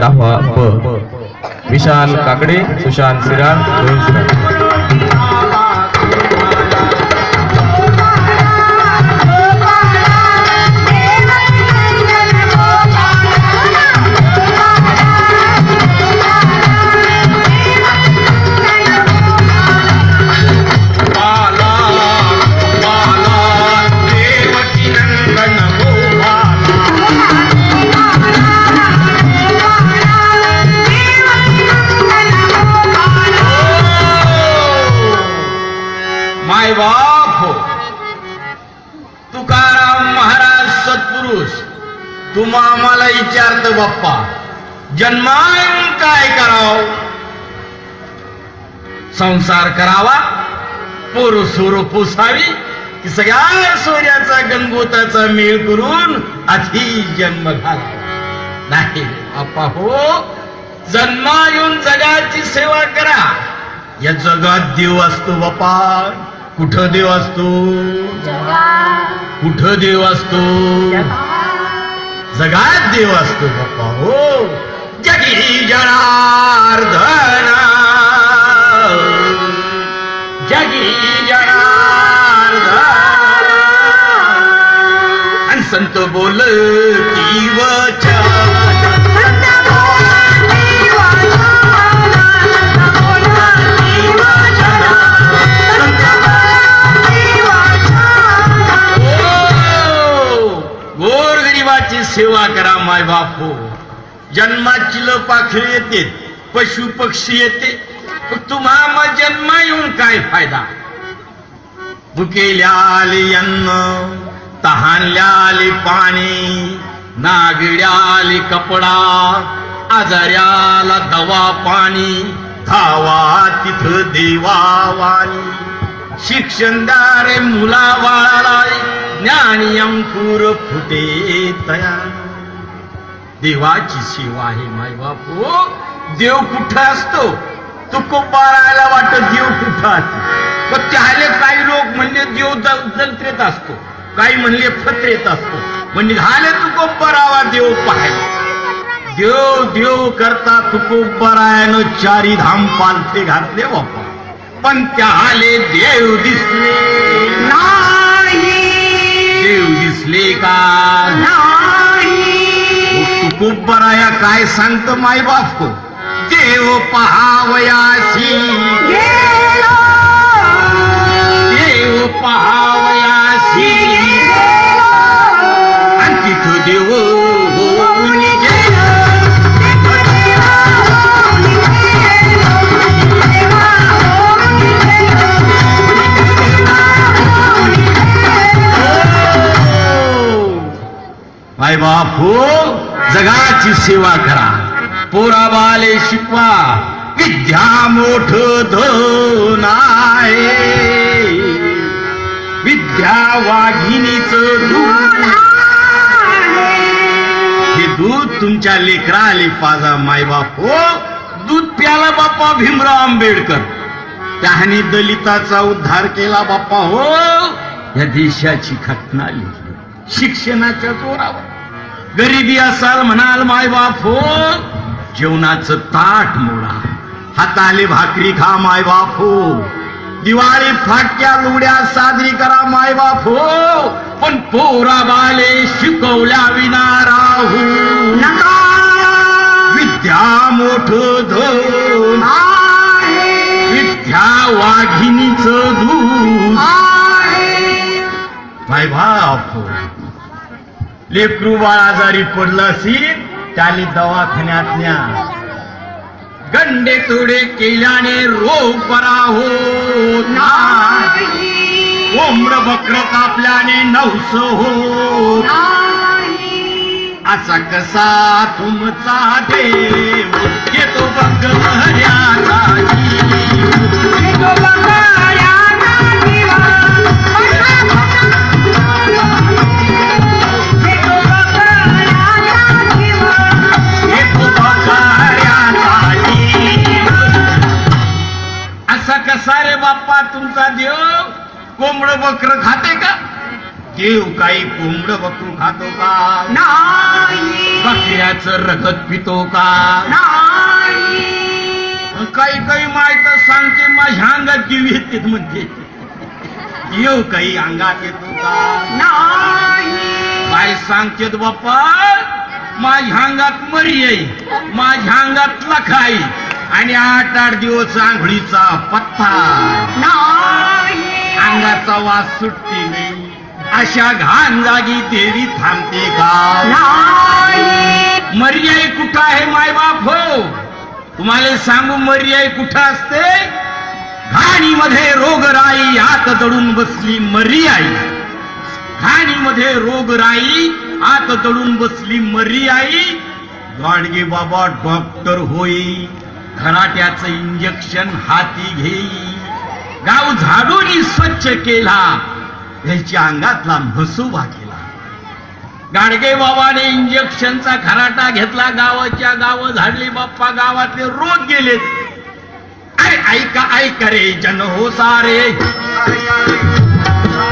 दहावा ब. विशाल काकडे सुशांत सिराल रोहित सिराल तुकाराम महाराज सत्पुरुष तुम्हा आम्हाला विचारत बाप्पा जन्मायन काय कराव? संसार करावा पोर सोर पोसावी की सगळ्या सोन्याचा गणगोताचा मेळ करून आधी जन्म घाला नाही बाप्पा हो जन्मा येऊन जगाची सेवा करा. या जगात देव असतो बाप्पा. कुठं देव असतो? कुठं देव असतो? जगात देव असतो बाप्पा हो. जगी जनार्दन. जगी जनार्दन. आणि संत बोल गोरगरिबाची सेवा करा माय बापू. जन्माची पाखरे येते पशु पक्षी येते. तुम्हा मग येऊन काय फायदा? भुकेल्या आले अन्न तहानल्या आले पाणी नागिड्या आले कपडा आजाऱ्याला दवा पाणी धावा तिथं द्या रे मुला बाळाला ज्ञानी अंकुर फुटे तया देवाची सेवा आहे माय बापू. देव कुठं असतो? तू कोपारायला वाटत देव कुठं असतो? पण त्याले काही लोक म्हणजे देव जंत्रेत असतो. काही म्हणले फत्रेत असतो. म्हणजे झाले तू कोपरावा देव पाहायला. देव देव करता तुकोबरायनं चारी धाम पालथे घातले बापा. पण त्याले देव दिसले. देव दिसले का तुकोबराया काय संगत माई बाप को देव पहावयासी देव पहावयासी आणि देव माय हो जगाची सेवा करा. पोराबाले शिकवा. विद्या मोठ धन आहे. विद्या वाघिनीच दूध हे दूध तुमच्या लेकराले पाजा माय बाप. हो दूध प्याला बाप्पा भीमराव आंबेडकर. त्याने दलिताचा उद्धार केला बाप्पा हो. या देशाची घटना लिहिली. शिक्षणाच्या जोरावर. गरिबी असाल म्हणाल माय बाप हो. जेवणाचं ताट मोडा. हाताले भाकरी खा माय बाप हो. दिवाळी फाटक्या लुड्या साजरी करा माय बाप हो. पण पोरा बाले शिकवल्या विना राहू. विद्या मोठ धन. विद्या वाघिनीच दूध. माय बाप हो. लेकरू बाळ आजारी पडलं असेल त्याने दवाखान्यात न्या गंडे तोडे केल्याने रोग बरा हो नाही. कोंबड बकर कापल्याने नवस हो असा कसा तुमचा देव येतो बघ हऱ्याचा कोंबड बकर खाते का? देव काही कोंबड बकरू खातो का? नाही. बकऱ्याचं रगत पितो का? नाही. काही काही माहीत सांगते माझ्या अंगात दिवी येते म्हणते. येऊ काही अंगात येतो का? नाही. काय सांगतेत बाप्पा माझ्या अंगात मरी आहे माझ्या अंगात लखाई आणि आठ आठ दिवस आंघोळीचा पत्ता. नाही. अंगाचा वास सुटते नाही. अशा घाण जागी देवी थांबते का? नाही. मर्याई कुठं आहे मायबाप हो? तुम्हाला सांगू मर्याई कुठं असते? घाणीमध्ये रोगराई आत दडून बसली मरी आई घाणीमध्ये रोगराई आत दडून बसली मरी आई गाडगे बाबा डॉक्टर होई. घराट्याचं इंजेक्शन हाती घेई. गाव झाडूनी स्वच्छ केला. याच्या अंगातला म्हसोबा केला. गाडगे बाबाने इंजेक्शनचा खराटा घेतला. गावाच्या गाव झाडली. बाप्पा गावातले रोग गेले. आय ऐका ऐका रे जन हो सारे?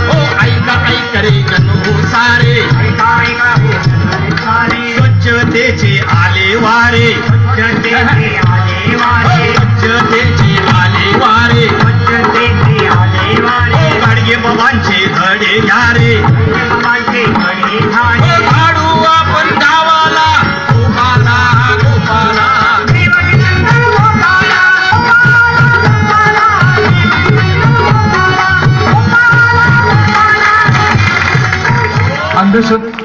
हो ऐका ऐका रे जन हो सारे? स्वच्छतेचे आले वारे. Bishop.